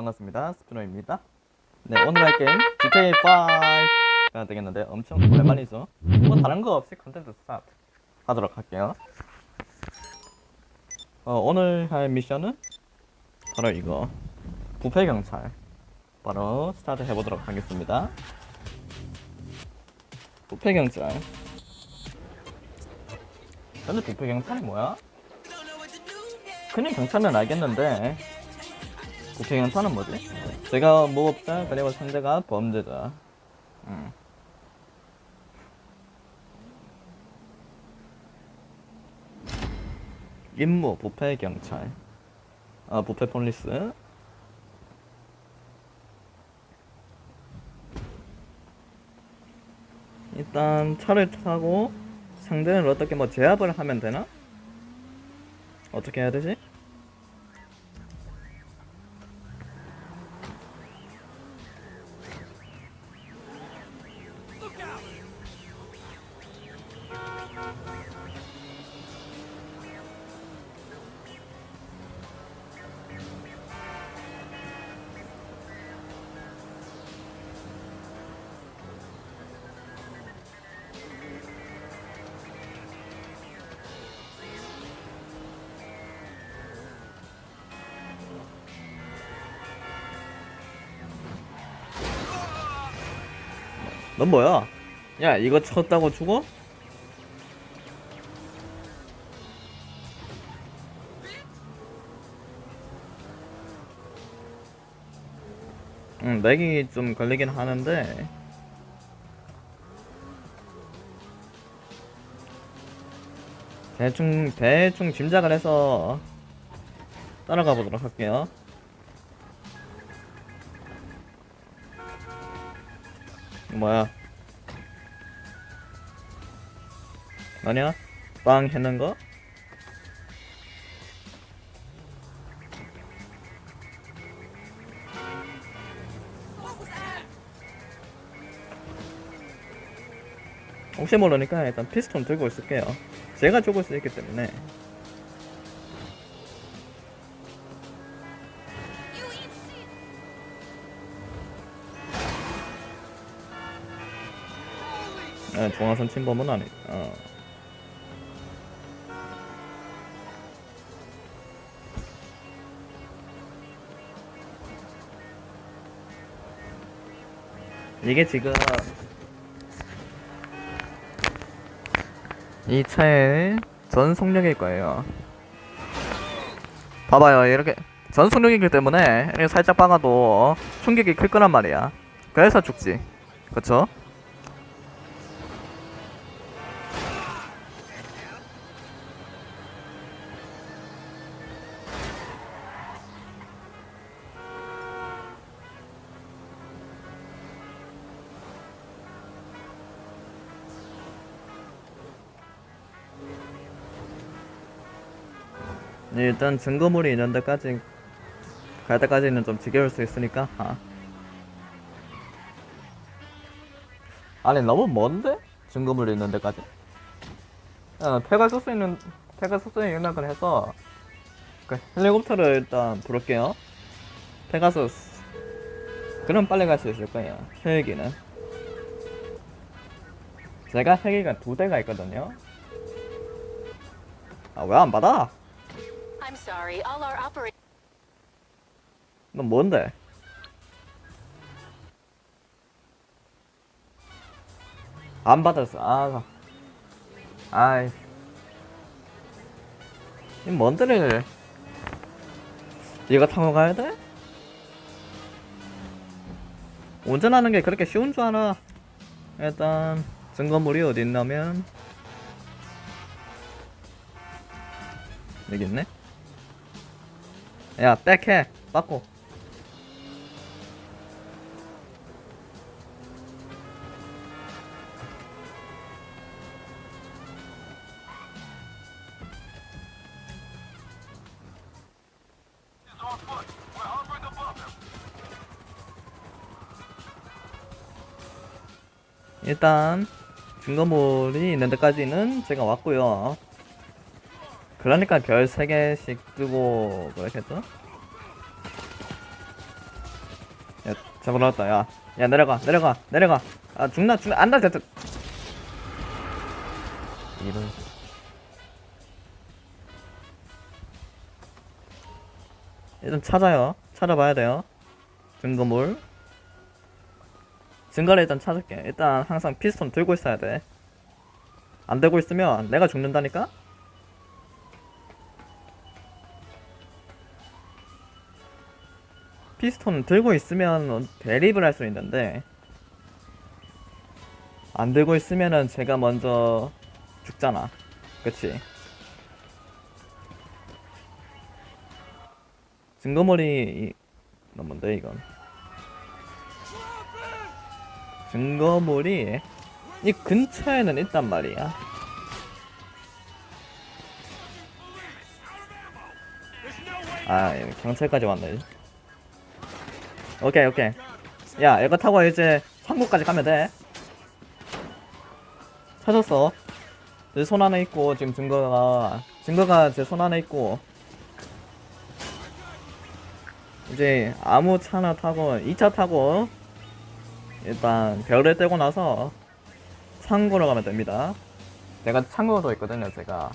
반갑습니다. 스피너입니다. 네, 오늘 할 게임 GTA5가 되겠는데 엄청 오랜만이죠. 뭐 다른 거 없이 컨텐츠 스타트 하도록 할게요. 어, 오늘 할 미션은 바로 이거 부패 경찰 바로 스타트 해보도록 하겠습니다. 부패 경찰. 근데 부패 경찰이 뭐야? 그냥 경찰은 알겠는데 부패 경찰은 뭐지? 제가 무법자 그리고 상대가 범죄자. 음. 임무 부패 경찰. 아 부패 폴리스. 일단 차를 타고 상대를 어떻게 뭐 제압을 하면 되나? 어떻게 해야 되지? 넌 뭐야? 야 이거 쳤다고 죽어? 응 렉이 좀 걸리긴 하는데 대충 대충 짐작을 해서 따라가 보도록 할게요 뭐야 아니야? 빵 했는 거? 혹시 모르니까 일단 피스톤 들고 있을게요. 제가 죽을 수 있기 때문에. 네, 중앙선 침범은 아니. 어. 이게 지금 이 차의 전속력일 거예요. 봐봐요, 이렇게 전속력이기 때문에 이렇게 살짝 박아도 충격이 클 거란 말이야. 그래서 죽지, 그쵸? 일단 증거물이 있는 데까지 갈 때까지는 좀 지겨울 수 있으니까 아. 아니 너무 먼데? 증거물이 있는 데까지? 어, 페가수스 있는 페가수스에 연락을 해서 그 헬리콥터를 일단 부를게요 페가수스 그럼 빨리 갈 수 있을 거예요 헬기는 제가 헬기가 두 대가 있거든요 아 왜 안 받아? I'm sorry, all our operators. 넌 뭔데? 안 받았어. 아, 아이. 이 뭔데를 이거 타고 가야 돼? 운전하는 게 그렇게 쉬운 줄 알아. 일단 증거물이 어디 있냐면 여기 있네. 야, 백해. 빠꾸. 일단 증거물이 있는 데까지는 제가 왔고요. 그러니까 별 3개씩 뜨고 그렇겠죠? 잡으러 왔다 야. 야 내려가 내려가 내려가. 아 죽나 죽나 안다 됐다. 이런. 일단 찾아요. 찾아봐야 돼요. 증거물. 증거를 일단 찾을게. 일단 항상 피스톤 들고 있어야 돼. 안 들고 있으면 내가 죽는다니까? 피스톤 들고 있으면 대립을 할 수 있는데 안 들고 있으면은 제가 먼저 죽잖아. 그치? 증거물이 이- 너 뭔데 이건? 증거물이 이 근처에는 있단 말이야. 아, 여기 경찰까지 왔네. 오케이, 오케이. 야, 이거 타고 이제 창고까지 가면 돼. 찾았어. 내 손 안에 있고, 지금 증거가, 증거가 제 손 안에 있고. 이제 아무 차나 타고, 2차 타고, 일단 별을 떼고 나서 창고로 가면 됩니다. 제가 창고도 있거든요, 제가.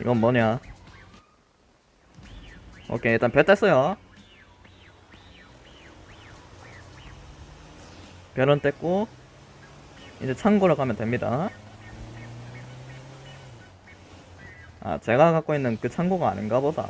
이건 뭐냐? 오케이, 일단 별 뗐어요. 별은 뗐고, 이제 창고로 가면 됩니다. 아, 제가 갖고 있는 그 창고가 아닌가 보다.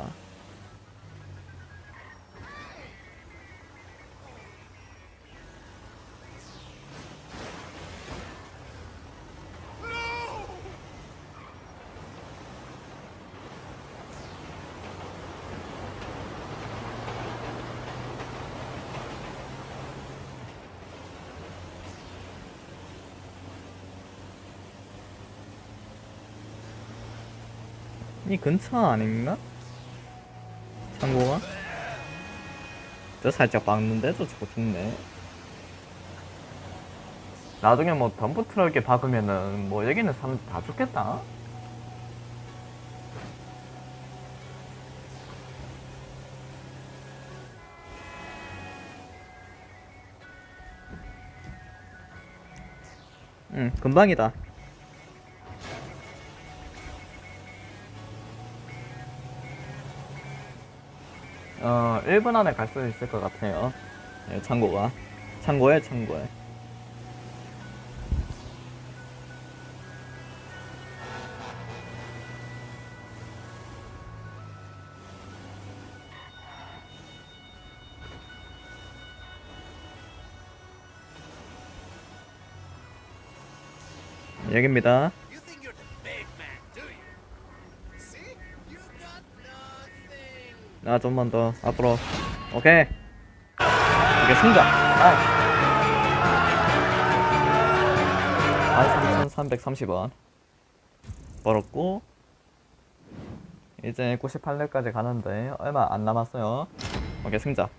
이 근처 아닌가? 창고가? 저 살짝 박는데도 저거 죽네. 나중에 뭐 덤프 트럭에 박으면은 뭐 여기는 사람 다 죽겠다. 응, 금방이다. 1분 안에 갈 수 있을 것 같아요. 예, 창고가. 창고에, 창고에. 여기입니다. 아, 좀만 더 앞으로. 오케이. 이게 승자. 아. 13,330원. 벌었고, 이제 98레까지 가는데, 얼마 안 남았어요. 오케이, 승자.